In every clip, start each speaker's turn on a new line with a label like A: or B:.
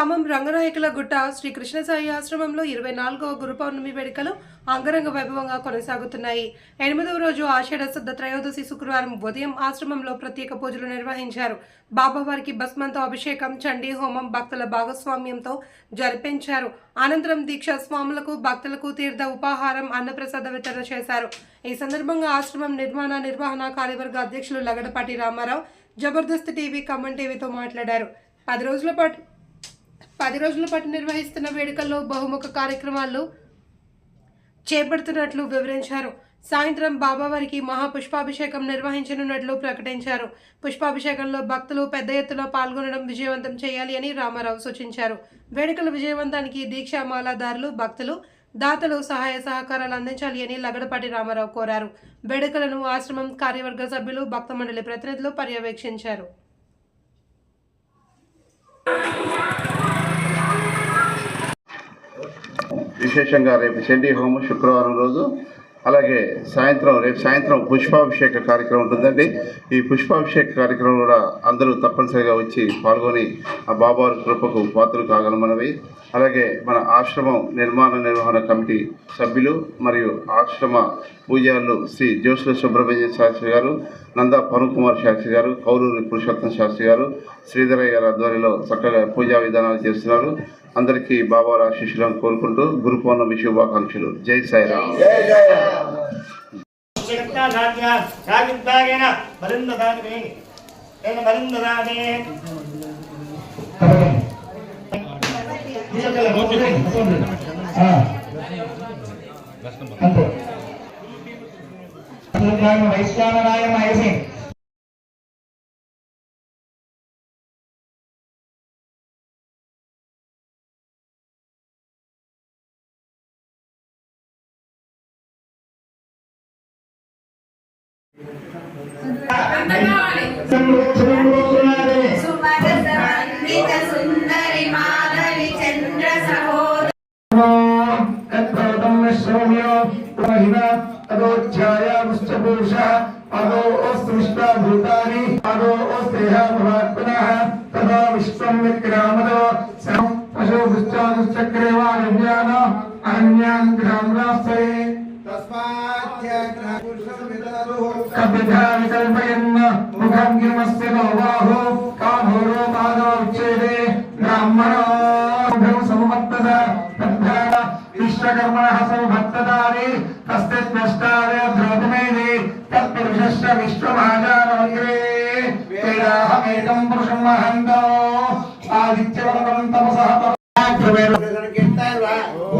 A: ఖమ్మం రంగనాయకుల గుట్ట శ్రీ కృష్ణసాయి ఆశ్రమంలో ఇరవై నాలుగవ గురు పౌర్ణమి వేడుకలు అంగరంగ వైభవంగా కొనసాగుతున్నాయి. ఎనిమిదవ రోజు ఆషాఢ శుద్ధ త్రయోదశి శుక్రవారం ఉదయం ఆశ్రమంలో ప్రత్యేక పూజలు నిర్వహించారు. బాబావారికి భస్మంతో అభిషేకం చండీ హోమం భక్తుల భాగస్వామ్యంతో జరిపించారు. అనంతరం దీక్షా స్వాములకు భక్తులకు తీర్థ ఉపాహారం అన్నప్రసాద వితరణ చేశారు. ఈ సందర్భంగా ఆశ్రమం నిర్మాణ నిర్వహణ కార్యవర్గ అధ్యక్షులు లగడపాటి రామారావు జబర్దస్త్ టీవీ కమన్ టీవీతో మాట్లాడారు. పది రోజుల పాటు పది రోజుల పాటు నిర్వహిస్తున్న వేడుకల్లో బహుముఖ కార్యక్రమాలు చేపడుతున్నట్లు వివరించారు. సాయంత్రం బాబావారికి మహాపుష్పాభిషేకం నిర్వహించనున్నట్లు ప్రకటించారు. పుష్పాభిషేకంలో భక్తులు పెద్ద ఎత్తున పాల్గొనడం విజయవంతం చేయాలి అని రామారావు సూచించారు. వేడుకల విజయవంతానికి దీక్షామాలాదారులు భక్తులు దాతలు సహాయ సహకారాలు అందించాలి అని లగడపాటి రామారావు కోరారు. వేడుకలను ఆశ్రమం కార్యవర్గ సభ్యులు భక్త మండలి ప్రతినిధులు పర్యవేక్షించారు.
B: విశేషంగా రేపు చండీ హోమం శుక్రవారం రోజు అలాగే సాయంత్రం రేపు సాయంత్రం పుష్పాభిషేక కార్యక్రమం ఉంటుందండి. ఈ పుష్పాభిషేక కార్యక్రమం కూడా అందరూ తప్పనిసరిగా వచ్చి పాల్గొని ఆ బాబావారి కృపకు పాత్రలు కాగలమనవి అలాగే మన ఆశ్రమం నిర్మాణ నిర్వహణ కమిటీ సభ్యులు మరియు ఆశ్రమ పూజారులు శ్రీ జోసుల సుబ్రహ్మణ్య శాస్త్రి గారు నందా పవన్ కుమార్ శాస్త్రి గారు కౌలూరి పురుషోత్తం శాస్త్రి గారు శ్రీధరయ్య గారి ఆధ్వర్యంలో చక్కగా పూజా విధానాలు చేస్తున్నారు. అందరికీ బాబావారి ఆశీస్సులను కోరుకుంటూ గురు పౌర్ణమి శుభాకాంక్షలు జై సాయిరామ్
C: వైశ్వామరాయ మరిందదాని
D: సుందరి మాధవి చంద్ర సహోదరి
C: భూతాని అదో స్నేహ పునః తదా విశ్వం విక్రామదో పశుభుశ్చక్రేవాణ్యాన అన్యాన్ గ్రామ్రాస్తరే కపిధాని కల్పయన్ ముఖం గిమస్య నో బాహో కాభోరో పాదో ఉచ్చేదే బ్రాహ్మణో ముఖం సమవర్తత తద్ధార విశ్వకర్మణః సమవర్తతాని తస్యత్ నష్టారే ద్రోపమేది తత్పురుషస్య విశ్వమాజానమగ్రే వేదాహమేకం పురుషం మహంతో ఆదిత్యవరం తపసః
E: ఓం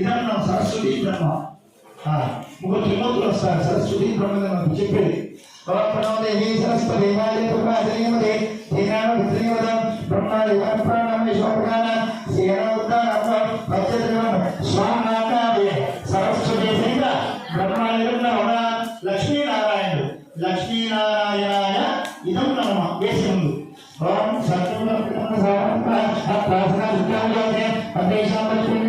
C: ఇదన్న సరస్వతి బ్రహ్మ ముగ్గురు త్రిమూర్తులు వస్తారు సరస్వతి బ్రహ్మ మనకు చెప్పేది ప్రణవదేవి సరస్వతి బ్రహ్మ देशमुनि भगवान सत्य में प्रार्थना करते हैं और देशा पर